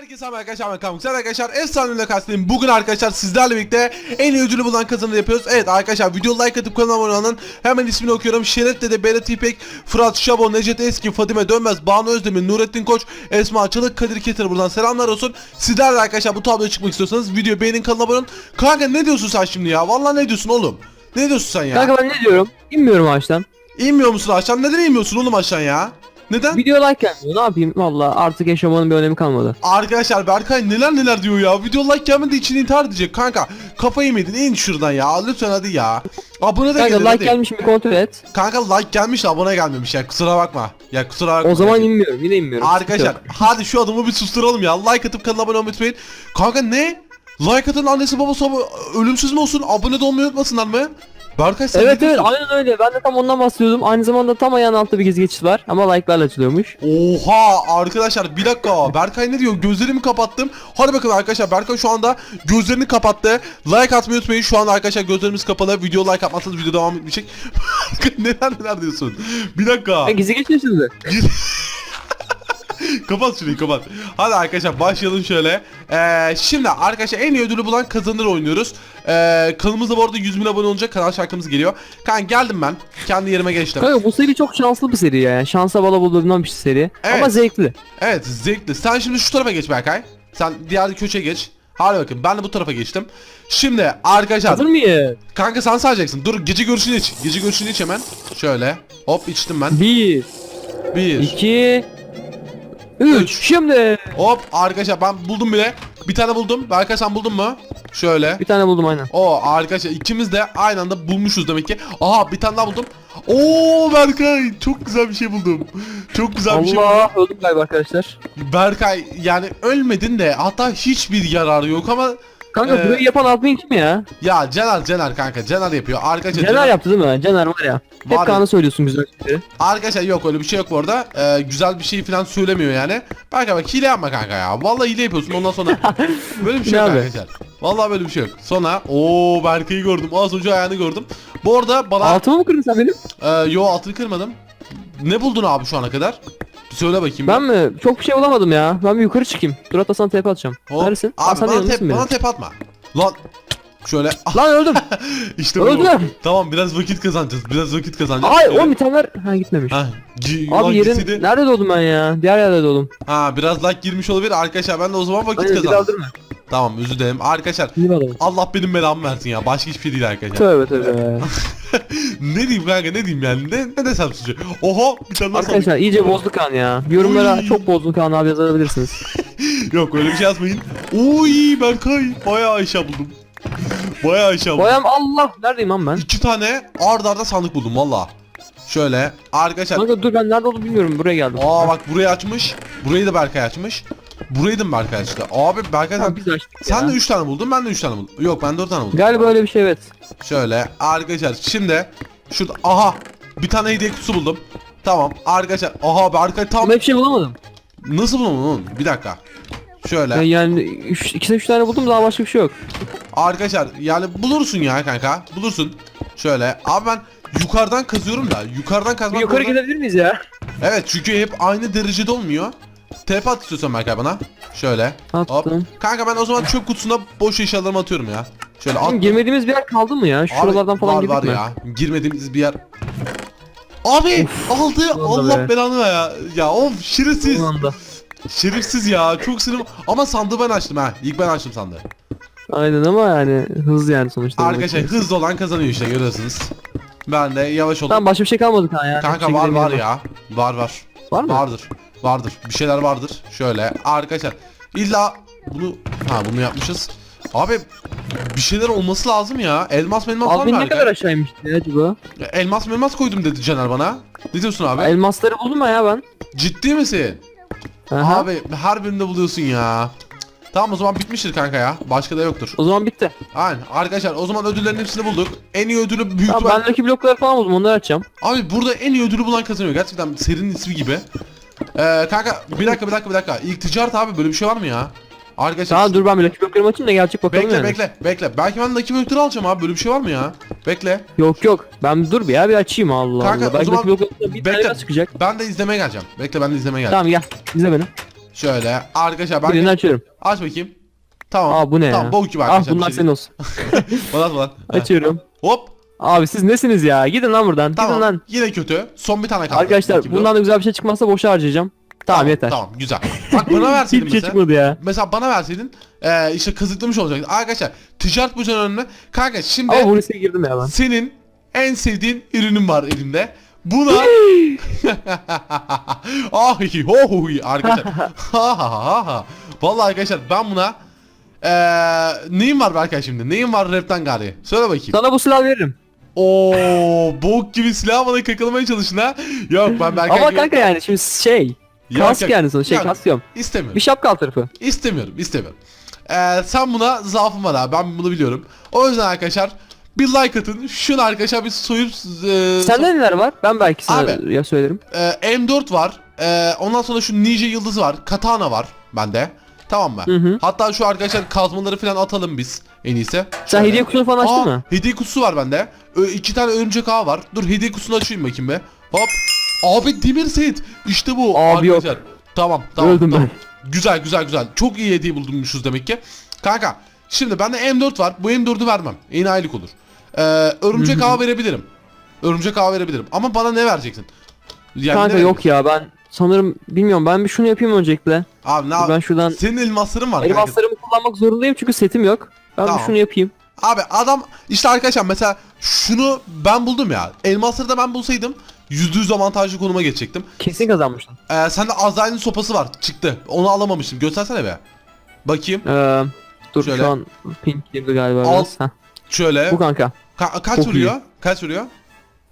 Herkese merhaba arkadaşlar ben Kamuk. Arkadaşlar efsane ünlü kastayım. Bugün arkadaşlar sizlerle birlikte en iyi ödülü bulan kazanı yapıyoruz. Evet arkadaşlar video like atıp kanala abone olun. Hemen ismini okuyorum. Şeref Dede, Berat İpek, Fırat Şabo, Necdet Eski, Fadime Dönmez, Banu Özdemir, Nurettin Koç, Esma Çalık, Kadir Ketir buradan selamlar olsun. Sizler de arkadaşlar bu tabloya çıkmak istiyorsanız video beğenin kanala abone olun. Kanka ne diyorsun sen şimdi ya? Vallahi ne diyorsun oğlum? Ne diyorsun sen ya? Kanka ben ne diyorum? İnmiyorum ağaçtan. İnmiyor musun aşağı? Neden inmiyorsun oğlum aşağı ya? Neden? Video like gelmiyor. Ne yapayım? Valla artık yaşamanın bir önemi kalmadı. Arkadaşlar Berkay neler neler diyor ya. Video like gelmedi için intihar edecek kanka. Kafayı mı yedin? İn şuradan ya. Lütfen hadi ya. Abone de Kanka gelin like hadi. gelmiş mi kontrol et. Kanka like gelmiş de abone gelmemiş ya. Kusura bakma. Ya kusura bakma. O zaman inmiyorum. Yine inmiyorum. Arkadaşlar hadi şu adamı bir susturalım ya. Like atıp kanala abone olmayı unutmayın. Kanka ne? Like atan annesi babası ölümsüz mü olsun? Abone de olmayı unutmasınlar mı? Berkay sen Evet evet aynen öyle. Ben de tam ondan bahsediyordum. Aynı zamanda tam ayağın altta bir gizli geçit var. Ama like'larla açılıyormuş. Oha arkadaşlar bir dakika Berkay ne diyor gözlerimi kapattım Hadi bakın arkadaşlar Berkay şu anda gözlerini kapattı Like atmayı unutmayın şu anda arkadaşlar gözlerimiz kapalı Video like atmazsanız video devam etmeyecek Neler neler diyorsun Bir dakika Ha, gizli geçit açıldı. Kapat şurayı kapat Hadi arkadaşlar başlayalım şöyle ee, Şimdi arkadaşlar en iyi ödülü bulan kazanır oynuyoruz ee, Kanalımızda bu arada 100 bin abone olunca kanal şarkımız geliyor Kanka geldim ben kendi yerime geçtim Kanka bu seri çok şanslı bir seri ya. Şansa bala bulunan bir seri. Evet. Ama zevkli. Evet zevkli. Sen şimdi şu tarafa geç Berkay. Sen diğer köşeye geç. Hadi bakın ben de bu tarafa geçtim. Şimdi arkadaşlar Hazır mıyız? kanka sen sayacaksın. Dur gece görüşünü iç. Gece görüşünü iç hemen. Şöyle. Hop içtim ben. 1, Bir. 2, Üç. 3. Şimdi. Hop arkadaşlar ben buldum bile. Bir tane buldum. Berkay sen buldun mu? Şöyle. Bir tane buldum aynen. O arkadaşlar ikimiz de aynı anda bulmuşuz demek ki. Aha bir tane daha buldum. Oo Berkay çok güzel bir şey buldum. Çok güzel bir şey buldum. Allah öldüm galiba arkadaşlar. Berkay yani ölmedin de hatta hiçbir yararı yok ama Kanka Ee, burayı yapan admin kim ya? ya Caner Caner kanka Caner yapıyor. Arkadaşlar Caner yaptı değil mi? Caner var ya. Hep Var. Kaan'a söylüyorsun güzel şeyleri. Arkadaşlar yok öyle bir şey yok bu arada. Ee, güzel bir şey falan söylemiyor yani. Kanka bak hile yapma kanka ya. Vallahi hile yapıyorsun ondan sonra. böyle bir şey yok abi? arkadaşlar. Vallahi böyle bir şey yok. Sonra o Berkay'ı gördüm. Az önce ayağını gördüm. Bu arada bana Altımı mı kırdın sen benim? e, yo altını kırmadım. Ne buldun abi şu ana kadar? Bir söyle bakayım. Ben mi? Çok bir şey bulamadım ya. Ben bir yukarı çıkayım. Dur hatta sana TP atacağım. Hop. Neredesin? Aa, Abi sen bana tep, bana tep atma. Lan şöyle ah, Lan öldüm. işte bu. Öldüm. Tamam biraz vakit kazanacağız. Biraz vakit kazanacağız. Ay o bitenler ha gitmemiş. Ha, Abi yerin gitseydi- nerede doğdum ben ya? Diğer yerde doğdum. Ha biraz like girmiş olabilir arkadaşlar ben de o zaman vakit bir kazandım. Tamam özür dilerim. Arkadaşlar. Allah benim belamı versin ya. Başka hiçbir şey değil arkadaşlar. Tövbe tövbe. ne diyeyim kanka ne diyeyim yani. Ne, ne desem sizce. Oho bir tane daha sandık. Arkadaşlar iyice bozdu kan ya. Yorumlara Uy. çok bozdu kan abi yazabilirsiniz. Yok öyle bir şey yazmayın. Uy Berkay. Bayağı aşağı buldum. Bayağı aşağı buldum. Boyam Allah. Neredeyim lan ben? İki tane ard arda sandık buldum valla. Şöyle arkadaşlar. Kanka dur ben nerede olduğumu bilmiyorum. Buraya geldim. Aa bak burayı açmış. Burayı da Berkay açmış. Mı Berkay açtı? Abi Berkay sen, biz açtık sen ya. de 3 tane buldun ben de 3 tane buldum. Yok ben 4 tane buldum. Galiba öyle bir şey evet. Şöyle arkadaşlar şimdi şurada aha bir tane hediye kutusu buldum. Tamam arkadaşlar aha Berkay tam Ama hiçbir şey bulamadım. nasıl bulamadın oğlum? Bir dakika. Şöyle Ya Yani 3 2 3 tane buldum daha başka bir şey yok. arkadaşlar yani bulursun ya kanka bulursun. Şöyle abi ben yukarıdan kazıyorum da yukarıdan Bir kazmak yukarı zorunda- gidebilir miyiz ya? Evet çünkü hep aynı derecede olmuyor. TP at istiyorsan Berkay bana. Şöyle. Hop. Attım. Kanka ben o zaman çöp kutusuna boş eşyalarımı atıyorum ya. Şöyle at. Oğlum girmediğimiz bir yer kaldı mı ya? Şuralardan falan var, girdik var mi? ya. Girmediğimiz bir yer. Abi aldı. sonunda Allah be. belanı ver ya. Ya of şerefsiz. Şerefsiz ya. Çok sinir. Ama sandığı ben açtım ha. İlk ben açtım sandığı. Aynen ama yani hız yani sonuçta. Arkadaşlar hızlı olan kazanıyor işte görüyorsunuz. Ben de yavaş oldum. Tamam başka bir şey kalmadı kan ya. Kanka şey var var ya. Var var. Var mı? Vardır. Vardır. Bir şeyler vardır. Şöyle arkadaşlar. İlla bunu ha bunu yapmışız. Abi bir şeyler olması lazım ya. Elmas elmas var mı ne kadar aşağıymış ya acaba? Elmas elmas koydum dedi Caner bana. Ne diyorsun abi? Elmasları buldum ya ben. Ciddi misin? Aha. Abi her birinde buluyorsun ya. Tamam o zaman bitmiştir kanka ya. Başka da yoktur. O zaman bitti. Aynen. Arkadaşlar o zaman ödüllerin hepsini bulduk. En iyi ödülü büyük Tamam ben Lucky blokları falan buldum onları açacağım. Abi burada en iyi ödülü bulan kazanıyor. Gerçekten serinin ismi gibi. Ee, kanka bir dakika bir dakika bir dakika. İlk ticaret abi böyle bir şey var mı ya? Arkadaşlar Tamam dur ben bir Lucky bloklarımı açayım da gelecek bakalım bekle yani. bekle bekle. Belki ben Lucky Blok'ları alacağım abi. Böyle bir şey var mı ya? Bekle. Yok yok ben dur bir ya bir açayım Allah Kanka, Allah. Belki Lucky bloklarımda bir bekle. tane çıkacak. Ben de izlemeye geleceğim. Bekle ben de izlemeye geleceğim. Tamam gel izle beni. Şöyle arkadaşlar ben Birini açıyorum. aç bakayım. Tamam. Aa bu ne Tamam ya? bok gibi Ah arkadaşlar. bunlar bir şey senin olsun. değil. Bana at bana. Açıyorum. Hop. Abi siz nesiniz ya? Gidin lan buradan. Gidin Tamam. lan. Yine kötü. Son bir tane kaldı. Arkadaşlar Bakayım bundan da güzel bir şey çıkmazsa boşa harcayacağım. Tamam, yeter. Tamam güzel. Bak bana verseydin Hiçbir şey mesela. çıkmadı ya. Mesela bana verseydin eee işte kazıklamış olacaktı. Arkadaşlar ticaret bu önüne. Kanka şimdi Ama bu girdim ya ben. senin en sevdiğin ürünün var elimde. Buna ah ho ho arkadaşlar. ha ha ha ha. Vallahi arkadaşlar ben buna eee neyim var Berkay şimdi? Neyim var rapten gari? Söyle bakayım. Sana bu silah veririm. Oo, bok gibi silah bana kakalamaya çalışın ha. Yok ben Berkay Ama kanka yani şimdi şey. Yok, Kask yok. yani sana şey Yok, kasıyorum. İstemiyorum. Bir şapka alt tarafı. İstemiyorum, istemiyorum. Ee, sen buna zaafın var abi. Ben bunu biliyorum. O yüzden arkadaşlar bir like atın. Şunu arkadaşlar bir soyup e, Sende neler var? Ben belki sana Abi. ya söylerim. e, M4 var. E, ondan sonra şu Ninja yıldızı var. Katana var bende. Tamam mı? Hı hı. Hatta şu arkadaşlar kazmaları falan atalım biz en iyisi. Sen Şöyle. hediye kutusunu falan açtın Aa, mı? Hediye kutusu var bende. Ö, iki tane örümcek ağı var. Dur hediye kutusunu açayım bakayım be. Hop. Abi demir set. İşte bu Abi yok. arkadaşlar. Tamam tamam. Öldüm tamam. Güzel güzel güzel. Çok iyi hediye bulmuşuz demek ki. Kanka şimdi bende M4 var. Bu M4'ü vermem. Enayilik olur. Ee, örümcek ağı verebilirim. Örümcek ağı verebilirim. Ama bana ne vereceksin? Yani Kanka ne yok ya ben sanırım bilmiyorum ben bir şunu yapayım öncelikle. Abi ne Ben şuradan Senin elmasların var kanka. elmaslarımı kullanmak zorundayım çünkü setim yok. Ben Tamam. bir şunu yapayım. Abi adam işte arkadaşlar mesela şunu ben buldum ya. Elmasları da ben bulsaydım %100 avantajlı konuma geçecektim. Kesin kazanmıştım. Ee, sende Azrail'in sopası var. Çıktı. Onu alamamıştım. Göstersene be. Bakayım. Ee, dur Şöyle. şu an pink girdi galiba Al. biraz. Heh, Şöyle. bu kanka. Ka- kaç Çok vuruyor? Kaç vuruyor?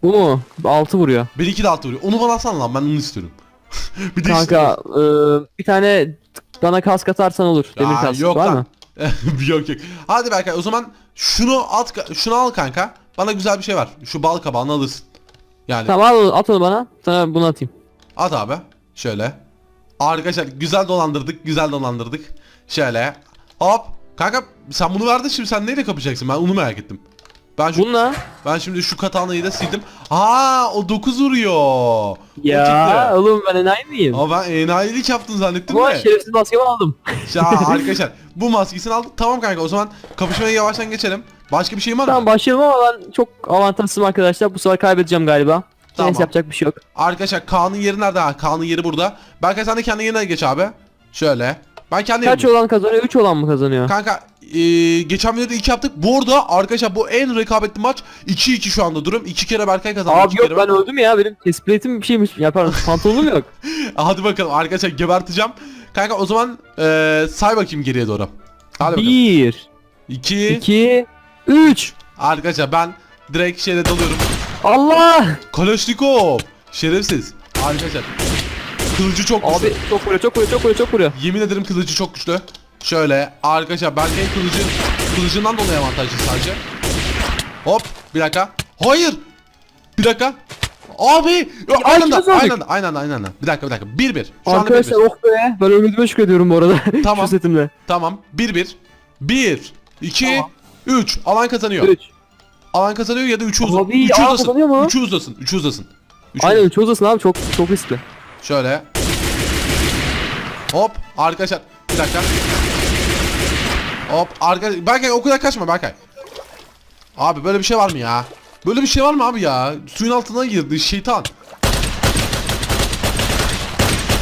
Bu mu? 6 vuruyor. Benimki de altı vuruyor. Onu bana alsana lan ben onu istiyorum. bir de Kanka e, bir tane bana kask atarsan olur. Demir Aa, kask yok var lan. mı? yok yok. Hadi Berkay o zaman şunu at şunu al kanka. Bana güzel bir şey var. Şu bal kabağını alırsın. Yani Tamam al at onu bana. Sana bunu atayım. at abi. Şöyle. Arkadaşlar güzel dolandırdık. Güzel dolandırdık. Şöyle. Hop. Kanka sen bunu verdin şimdi sen neyle kapacaksın? Ben onu merak ettim. Ben şu, Bununla ben şimdi şu katanayı da sildim. Aa o 9 vuruyor. Ya oğlum ben enayi miyim? Ama ben enayilik yaptın zannettim Bu de. şerefsiz maskemi aldım. Ya arkadaşlar bu maskesini aldık. Tamam kanka o zaman kapışmaya yavaştan geçelim. Başka bir şey var mı? Tamam başlayalım ama ben çok avantajsızım arkadaşlar. Bu sefer kaybedeceğim galiba. Tamam. Neyse yapacak bir şey yok. Arkadaşlar Kaan'ın yeri nerede? Ha, Kaan'ın yeri burada. Berkay sen de kendi yerine geç abi. Şöyle. Ben kendi Kaç olan kazanıyor? 3 olan mı kazanıyor? Kanka eee, geçen videoda 2 yaptık. Bu arada arkadaşlar bu en rekabetli maç. 2-2 şu anda durum. 2 kere Berkay kazandı. Abi yok kere ben öldüm ya benim tespitim bir şeymiş. Ya pardon pantolonum yok. Hadi bakalım arkadaşlar geberteceğim. Kanka o zaman eee, say bakayım geriye doğru. Hadi bakalım. 1 2 2 3 Arkadaşlar ben direkt şeyle dalıyorum. Allah! Kalashnikov. Şerefsiz. Arkadaşlar. Kılıcı çok güçlü. Abi çok vuruyor çok vuruyor çok vuruyor çok vuruyor. Yemin ederim kılıcı çok güçlü. Şöyle arkadaşlar ben en kılıcı kılıcından dolayı avantajlı sadece. Hop bir dakika. Hayır. Bir dakika. Abi aynı anda aynı anda aynı anda aynı anda. Bir dakika bir dakika. 1 1. Şu anda 1 Arkadaşlar oh be ben öldüğüme şükrediyorum bu arada. Tamam. Şu setimle. Tamam. 1 1. 1 2 Tamam. 3. Alan kazanıyor. 3. Alan kazanıyor ya da 3'ü uzun. Abi, 3'ü aa, uzasın. kazanıyor mu? 3'ü uzasın. 3'ü uzasın. Üçü Aynen 3 uzasın abi çok çok riskli. Şöyle. Hop arkadaşlar bir dakika. Hop arkadaşlar Berkay o kadar kaçma Berkay. Abi böyle bir şey var mı ya? Böyle bir şey var mı abi ya? Suyun altına girdi şeytan.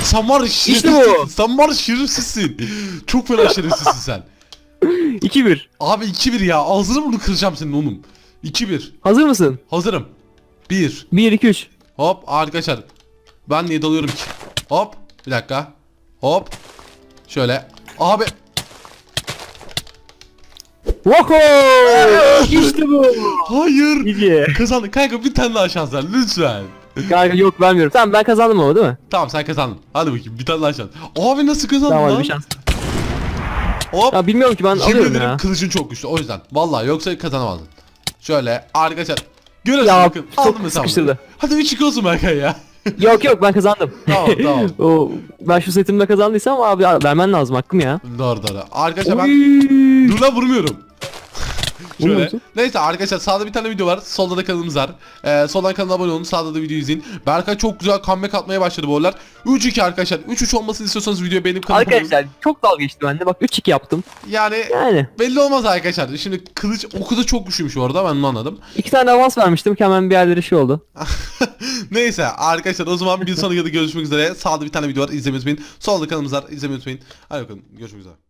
Sen var İşte bu. Sen var şerefsizsin. Çok fena şerefsizsin sen. 2-1. Abi 2-1 ya. Ağzını bunu kıracağım senin onun. 2-1. Hazır mısın? Hazırım. 1. 1 2 3. Hop arkadaşlar. Ben niye dalıyorum ki? Hop. Bir dakika. Hop. Şöyle. Abi. Woko! işte bu. Hayır. İyi. Kazandık. Kanka bir tane daha şans ver lütfen. Kanka yok vermiyorum. Tamam ben kazandım ama değil mi? Tamam sen kazandın. Hadi bakayım bir tane daha şans. Abi nasıl kazandın Tamam hadi lan? bir şans. Hop. Ya bilmiyorum ki ben Yemin alıyorum ederim ya. kılıcın çok güçlü o yüzden. Vallahi yoksa kazanamazdın. Şöyle arkadaşlar. Görüyorsun Ya bakın. çok Aldın mı sen bunu? sıkıştırdı. Hadi bir çık olsun Berkay ya. Yok yok ben kazandım. Tamam, tamam. o, ben şu setimle kazandıysam abi vermen lazım hakkım ya. doğru doğru. Arkadaşlar ben... Dur lan vurmuyorum. Şöyle. Neyse arkadaşlar sağda bir tane video var. Solda da kanalımız var. Ee, soldan kanala abone olun. Sağda da video izleyin. Berkay çok güzel comeback atmaya başladı bu aralar. 3-2 arkadaşlar. 3-3 olmasını istiyorsanız videoyu beğenip kanalıma abone olun. Arkadaşlar çok dalga geçti bende. Bak 3-2 yaptım. Yani Yani. belli olmaz arkadaşlar. Şimdi kılıç oku da çok güçlüymüş orada ben onu anladım. iki tane avans vermiştim ki hemen bir yerleri şey oldu. Neyse arkadaşlar o zaman bir sonraki videoda görüşmek üzere. Sağda bir tane video var izlemeyi unutmayın. Solda kanalımız var izlemeyi unutmayın. Hadi bakalım görüşmek üzere.